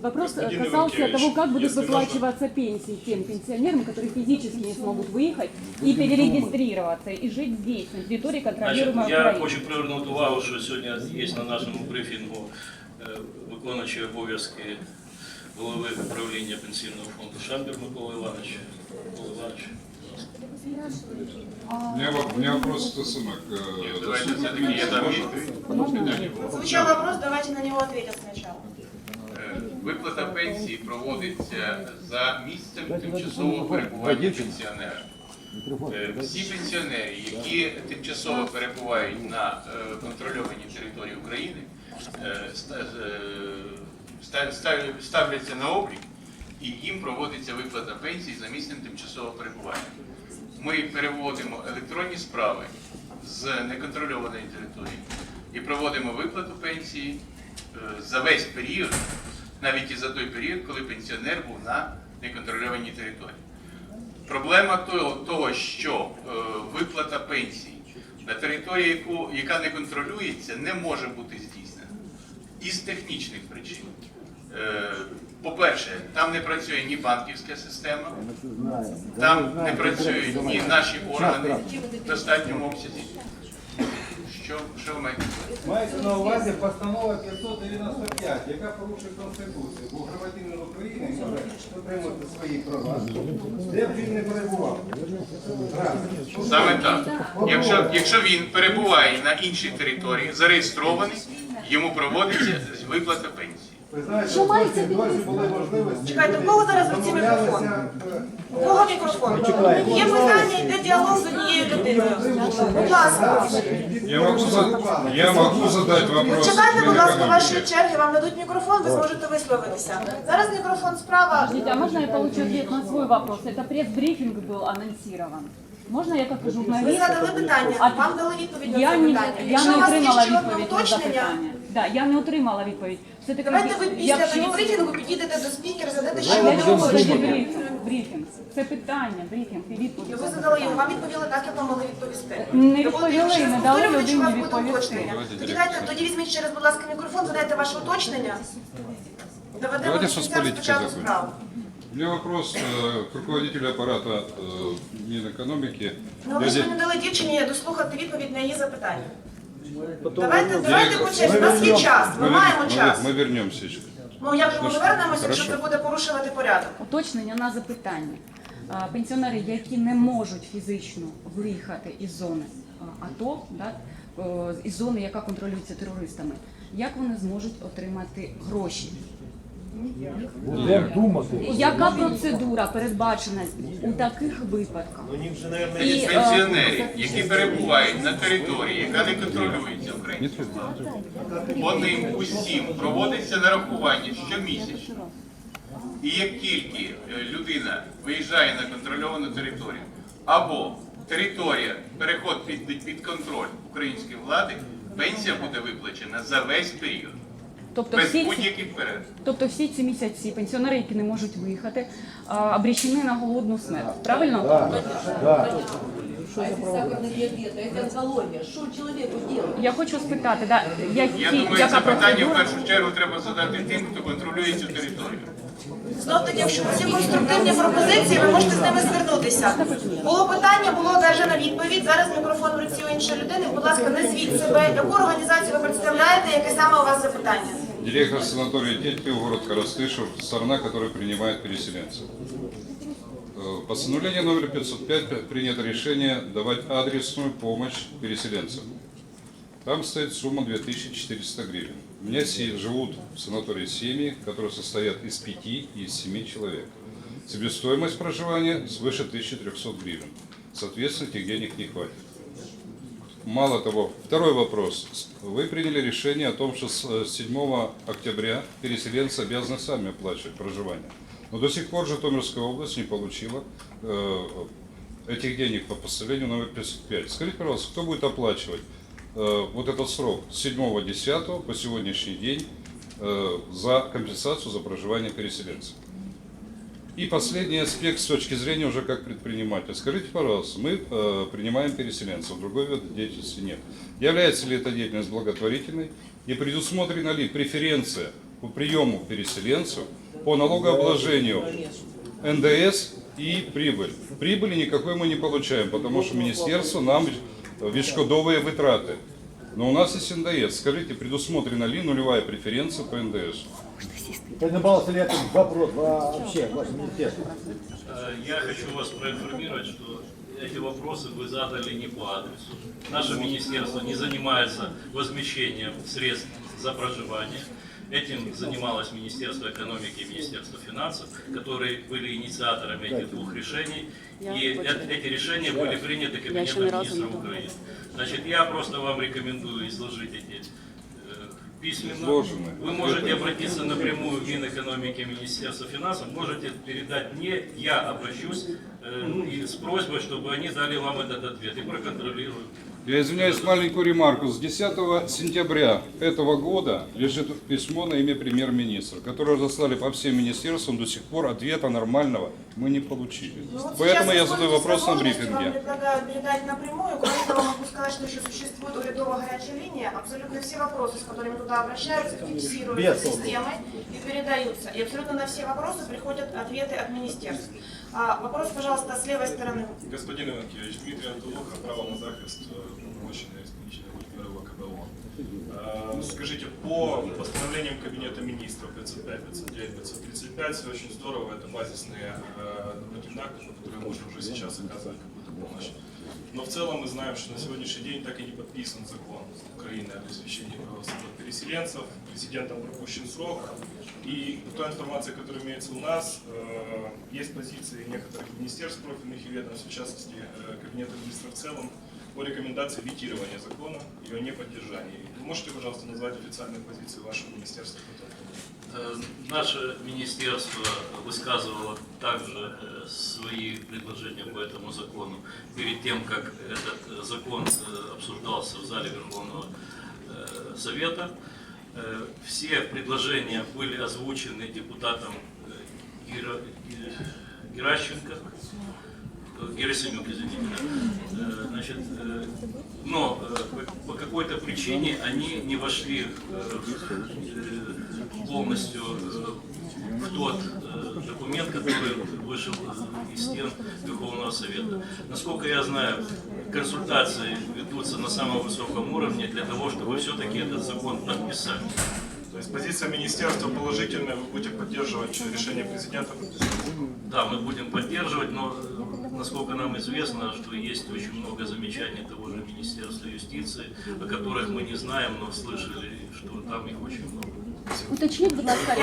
Вопрос э, Господин касался Иванкевич, того, как будут если можно. выплачиваться пенсии тем пенсионерам, которые физически не смогут выехать и перерегистрироваться, и жить здесь, на территории Значить, контролируемой я Украины. хочу привернути увагу, що сьогодні є на нашому брифінгу е, виконуючий обов'язки голови управління пенсійного фонду Шамбір Микола Іванович. Микола Іванович. У меня, во- у меня вопрос к СМК. Ні, давайте все-таки я дам відповідь. Звучал вопрос, давайте на него ответят сначала. Виплата пенсії проводиться за місцем тимчасового перебування пенсіонера. Е, Всі пенсіонери, які тимчасово перебувають на е, контрольованій території України, е, ста- ста- ста- ставляться на облік і їм проводиться виплата пенсії за місцем тимчасового перебування. Ми переводимо електронні справи з неконтрольованої території і проводимо виплату пенсії за весь період, навіть і за той період, коли пенсіонер був на неконтрольованій території. Проблема того, що е, виплата пенсії на території, яка не контролюється, не може бути здійснена із технічних причин. Е, По-перше, там не працює ні банківська система, там не працюють ні наші органи в достатньому обсязі. Що, що маєте? Мається на увазі постанова 595, яка порушує Конституцію, бо громадянин України може отримати свої права, де б він не перебував. Раз. Саме так. Якщо, якщо він перебуває на іншій території, зареєстрований, йому проводиться виплата пенсії. Ви знаєте, досі, досі були можливості. Чекайте, у кого зараз в руці мікрофон? домовлялися, е, У кого мікрофон? Є питання, йде діалог з однією людиною. Будь ласка. Я могу, за- я могу задать вопрос. Чекайте, будь ласка, вашої Минэкономики. черги, вам дадуть мікрофон, ви зможете висловитися. Зараз мікрофон справа. Подождите, а можно я получу ответ на свой вопрос? Это пресс-брифинг был анонсирован. Можно я как Ви журналист? задали питання, А вам дали відповідь на Я це не, питання. я Якщо не у вас є отримала ще одне відповідь на уточнення, запитання. Да, я не отримала відповідь. Все-таки, давайте ви після якщо- тоді брифінгу підійдете до спікера, задати ще А одне для чого тоді уточнення. брифінг? брифінг? Це питання, брифінг і відповідь. Ну, Ви задали його, вам відповіли так, як вам могли відповісти. Не Так от, відповіли, якщо не дали повторювати, чи у вас людині буде відповісти. уточнення? Тоді дайте, тоді візьміть ще раз, будь ласка, мікрофон, задайте ваше уточнення. Доведемо Давайте до що з кінця політики спочатку закончимо. справу. У меня вопрос э, к руководителю аппарата э, Минэкономики. Ну ви ж Дяде- не дали дівчині дослухати відповідь на її запитання. Давайте, давайте по черзі. У нас є час, ми мы, маємо мы- час. мы вернемся еще. Ну як же ми повернемося, якщо Хорошо. це буде порушувати порядок? Уточнення на запитання. А, Пенсіонери, які не можуть фізично виїхати із зони а, АТО, да, о, із зони, яка контролюється терористами, як вони зможуть отримати гроші? Як думати? Яка процедура передбачена у таких випадках? У них наверное, І, е, пенсіонерів, які перебувають на території, яка не контролюється українською владою, по ним усім проводиться нарахування щомісячно. І як тільки е, людина виїжджає на контрольовану територію, або територія переходить під, під контроль української влади, пенсія буде виплачена за весь період, Тобто без всі, ці, будь-яких перерв. тобто всі ці місяці пенсіонери, які не можуть виїхати, а, обречені на голодну смерть. Правильно? А если сахарный диабет, а если онкология, что человеку делать? Я хочу спитати, да, які, Я думаю, яка це питання в процедура? першу чергу треба задати тим, хто контролює цю територію. Знов таки, якщо ці конструктивні пропозиції, ви можете з ними звернутися. Було питання, було одержана відповідь. Зараз мікрофон в руці у іншої людини. Будь ласка, назвіть себе, яку організацію ви представляєте, яке саме у вас запитання. Директор санатория Тетьмы, город Коростышев, страна, которая принимает переселенцев. Э, Постановление номер 505 принято решение давать адресную помощь переселенцам. Там стоит сумма 2400 гривен. У меня живут в санатории семьи, которые состоят из пяти и из семи человек. Себестоимость проживания свыше 1300 гривен. Соответственно, этих денег не хватит. Мало того, второй вопрос. Вы приняли решение о том, что с э, 7 октября переселенцы обязаны сами оплачивать проживание. Но до сих пор Житомирская область не получила э, этих денег по постановлению номер 505. Скажите, пожалуйста, кто будет оплачивать э, вот этот срок с 7-10 по сегодняшний день э, за компенсацию за проживание переселенцев? И последний аспект с точки зрения уже как предпринимателя. Скажите, пожалуйста, мы э, принимаем переселенцев, другой вид деятельности нет. Является ли эта деятельность благотворительной и предусмотрена ли преференция по приему переселенцев, по налогообложению НДС и прибыль. Прибыли никакой мы не получаем, потому что министерство нам відшкодовує витраты. Но у нас есть НДС. Скажите, предусмотрена ли нулевая преференция по НДС? Принимался ли этот вопрос вообще в вашем министерстве? Э, Я хочу вас проинформировать, что эти вопросы вы задали не по адресу. Наше министерство не занимается возмещением средств за проживание. Этим занималось Министерство экономики и Министерство финансов, которые были инициаторами этих двух решений. И эти решения были приняты Кабинетом министров Украины. Значит, я просто вам рекомендую изложить эти э, письменно. Вы можете обратиться напрямую в Минэкономики и Министерство финансов, можете передать мне, я обращусь э, и с просьбой, чтобы они дали вам этот ответ и проконтролирую. Я извиняюсь, маленькую ремарку. С 10 сентября этого года лежит письмо на имя премьер-министра, которое разослали по всем министерствам, до сих пор ответа нормального мы не получили. Ну, вот Поэтому я задаю вопрос на возможности, Вам брифинге. предлагаю передать напрямую. Кроме того, могу сказать, что еще существует урядовая горячая линия. Абсолютно все вопросы, с которыми туда обращаются, фиксируются системой и передаются. И абсолютно на все вопросы приходят ответы от министерств. А, вопрос, пожалуйста, с левой стороны. Господин Иванкевич, Дмитрий Антолоха, право на захист уполномоченной исполнительного Генерала КБО. Э, Скажите, по постановлениям Кабинета министров 505, 509, 535, все очень здорово, это базисные э, нормативные акты, по которым можно уже сейчас оказывать какую-то помощь. Но в целом мы знаем, что на сегодняшний день так и не подписан закон Украины о обеспечении права свобод переселенцев, президентом пропущен срок. И по той информации, которая имеется у нас, э, есть позиции некоторых министерств профильных и ведомств, в частности э, Кабинета министров в целом, по рекомендации ветирования закона и о неподдержании. Можете, пожалуйста, назвать официальную позицию вашего министерства? по? Э, Наше министерство высказывало также свои предложения по этому закону перед тем, как этот закон обсуждался в зале Верховного Совета. Э, Все предложения были озвучены депутатом э, Гера- Ге- Геращенко, э, Герасименко, извините. да. Э, Значит, э, но по- какой-то причине они не вошли полностью в тот документ, который вышел из стен Верховного Совета. Насколько я знаю, консультации ведутся на самом высоком уровне для того, чтобы все-таки этот закон подписать. То есть позиция министерства положительная, вы будете поддерживать решение президента? Да, мы будем поддерживать, но э, насколько нам известно, что есть очень много замечаний того же Министерства юстиции, о которых мы не знаем, но слышали, что там их очень много. Уточніть, будь ласка,